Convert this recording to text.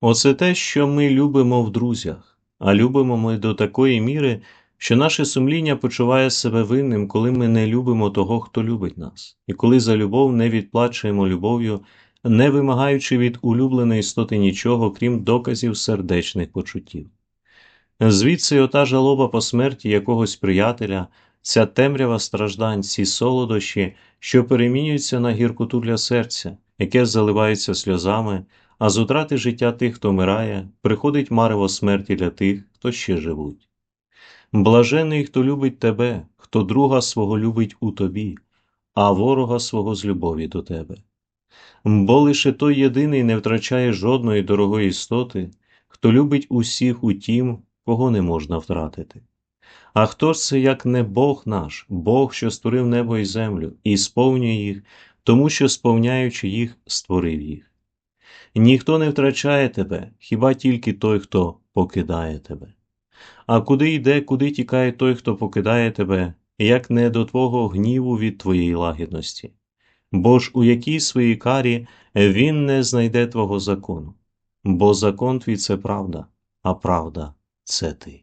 Оце те, що ми любимо в друзях, а любимо ми до такої міри, що наше сумління почуває себе винним, коли ми не любимо того, хто любить нас, і коли за любов не відплачуємо любов'ю, не вимагаючи від улюбленої істоти нічого, крім доказів сердечних почуттів. Звідси ота жалоба по смерті якогось приятеля, ця темрява страждань, ці солодощі, що перемінюються на гіркоту для серця, яке заливається сльозами, а з утрати життя тих, хто вмирає, приходить марево смерті для тих, хто ще живуть. Блажений, хто любить тебе, хто друга свого любить у тобі, а ворога свого з любові до тебе. Бо лише той єдиний не втрачає жодної дорогої істоти, хто любить усіх у тім, кого не можна втратити. А хто ж це, як не Бог наш, Бог, що створив небо і землю, і сповнює їх, тому що, сповняючи їх, створив їх. Ніхто не втрачає тебе, хіба тільки той, хто покидає тебе. А куди йде, куди тікає той, хто покидає тебе, як не до твого гніву від твоєї лагідності? Бо ж у якій своїй карі він не знайде твого закону, бо закон твій це правда, а правда це ти.